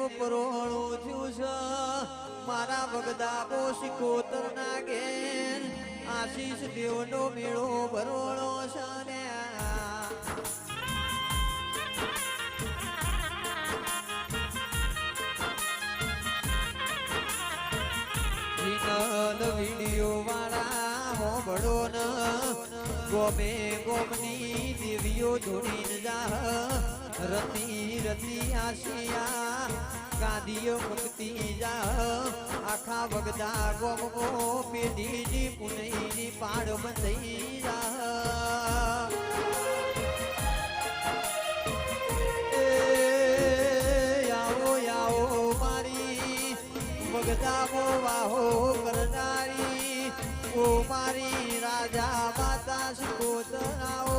દેવ પરોળું થયું છે. મારા વગદાબો સિકોતર ના ઘેર આશીષ દેવનો મેળો ભરોળો છે ને. વીડિયો વાળા ન. ગોમે ગોમની દેવીઓ જોડી જા. રતી રતી આશિયા. ગાદીઓ મુક્તિ જા આખા વગદા ગોમો પેઢીની પુનઈની પાડ બંધઈ જા આવો આવો મારી વગદા મો વાહો કરનારી. ઓ મારી રાજા માતા સુકોતરાઓ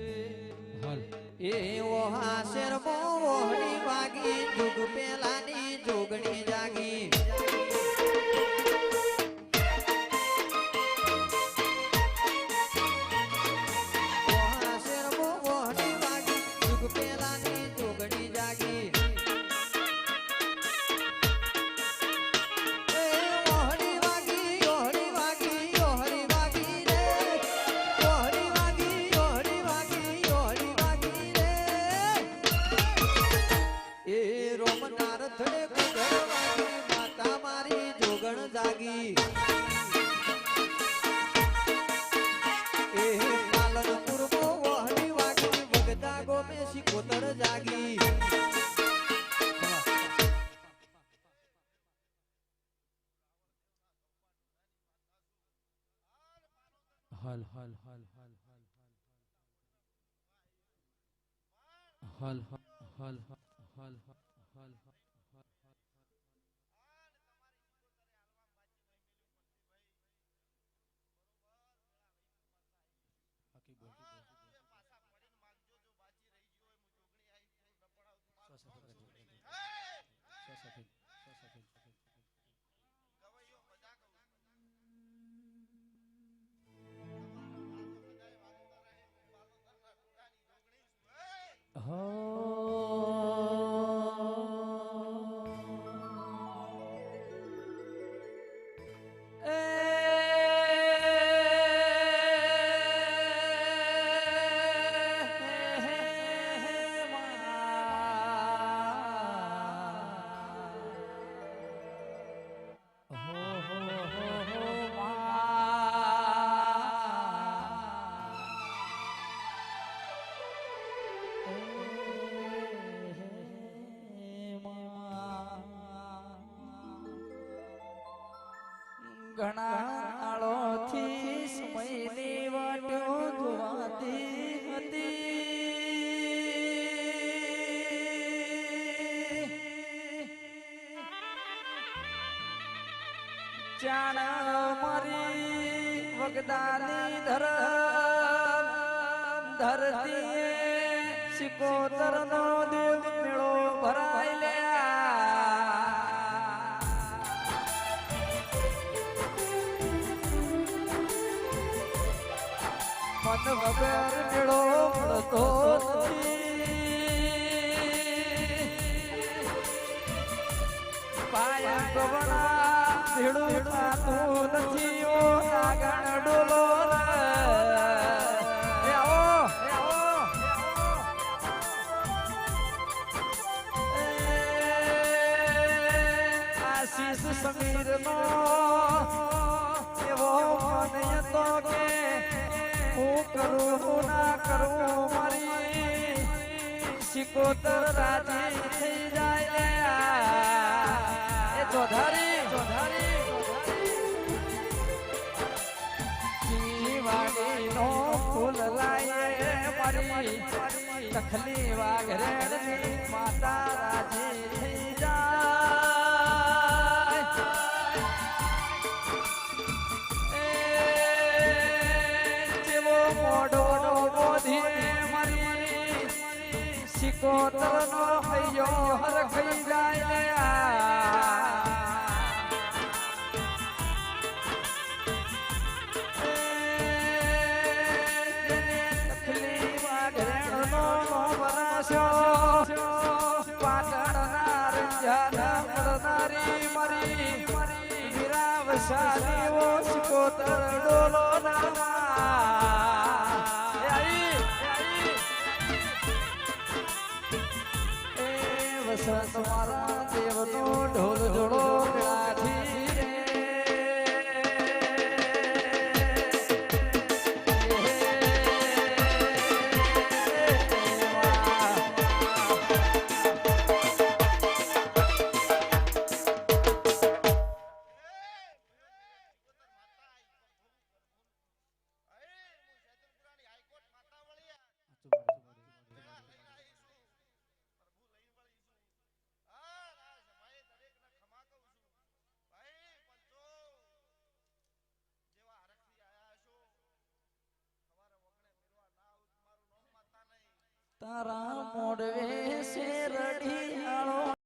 એવો હાસેર મોહણી વાગી જુગ પેલાની જોગણી જાગી. hal hal hal hal hal hal ઘણા આળોથી સમયની વાટ્યો ધોવાતી હતી. જાણા મારી વગદાની ધર ધરતી સિકોતરનો મન વગર મેળો મળતો પાય ગવણા ભેડું થતું નથી ઓ આગણ સમીર નો કરું ના કરું મારી. શિકોતર રાજી થઈ જાય એ ચોધારી ચોધારી. વાડી નો ફૂલ લાયે તખલી વાઘરે માતા રાજી સિકોતર નો હૈયો હર ખાઈ જાય સંસારમાં દેવનો ઢોલ જોડો તારા મોડવે શેરડી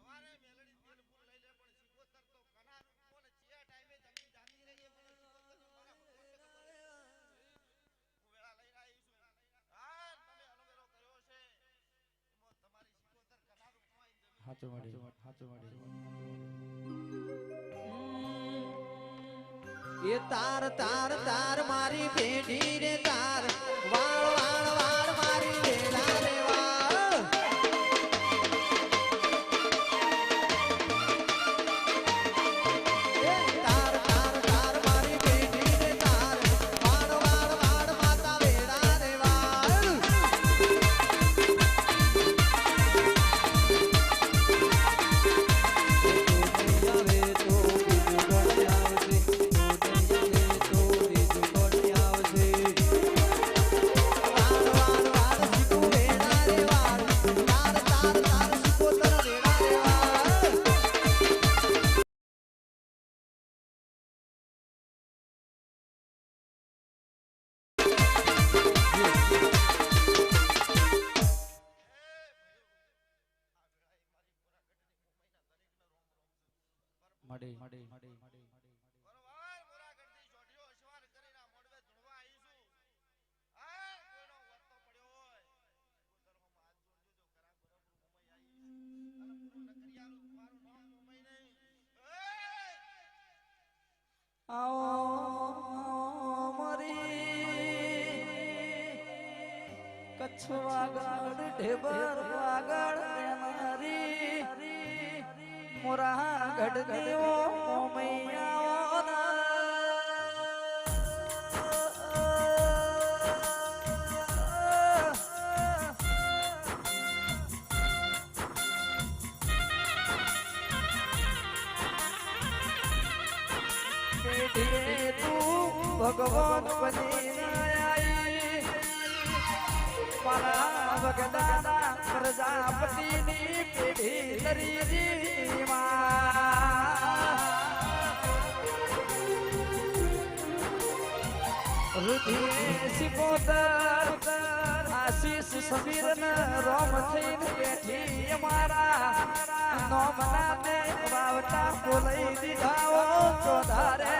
અમારે મેલડી તેલ ફૂલ લઈ લે તાર તાર તાર મારી ભેડી રે તાર. વાળ વાળ વાળ. મુંબઈ આવી મારું કચ્છ વાગડ ઢેબર વાગડ. મોરા ગઢ દેવો મૈયા ભગવાન બની મારા. ભગદાના પ્રજાપતિની પેઢી તરી રુધિરે સિકોતર આશીષ સમીર રોમ બેઠી અમારા નોમના ને બોલાઈ ઓ ચોધારે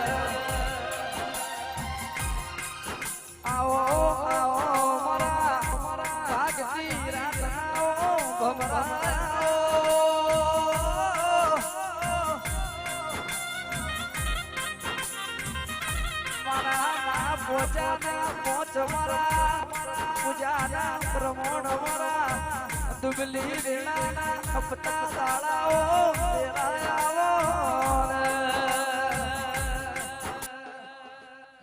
પોચાના પોચ મારા પૂજાના પ્રમોણ મારા દુબલી રેણાના હપતા તાળાઓ તેરા આવો ને.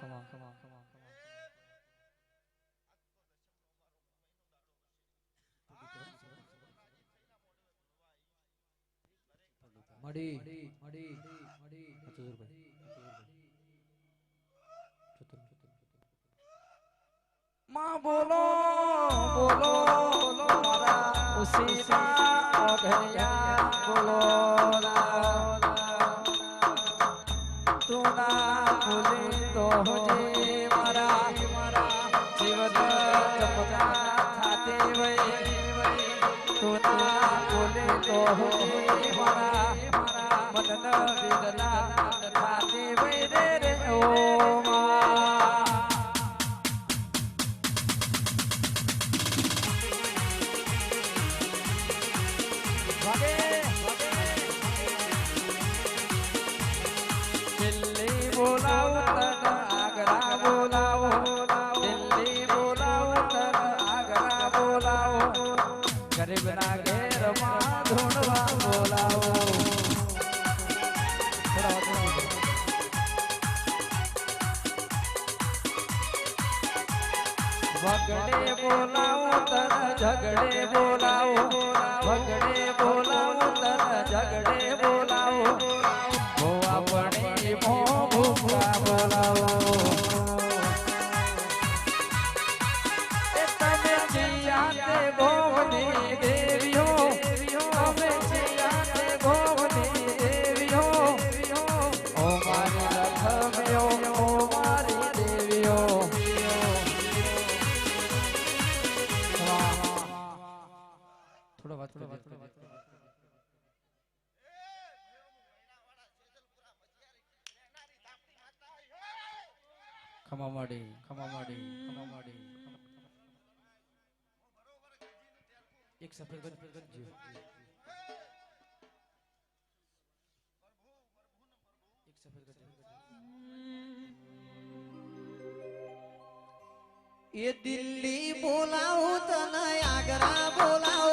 Come on, come on, come on, come on. મળી મળી મળી માં બોલો બોલો બોલો મારા ઉસીના ઓઘરિયા બોલો. તું ના ભૂલી તો હોજે મારા જીવન ચમકા ખાતે વઈ તું ના ભૂલી તો હોજે મારા મનન વેદના ખાતે રે રે ઓ મા વગડે બોલાવો તન ઝગડે બોલાવો. વગડે બોલાવો તન ઝગડે બોલાવો. ખમા માડી ખમા માડી ખમા માડી એક સફેદ એક સફેદ એ દિલ્હી બોલાવું તને આગ્રા બોલાવું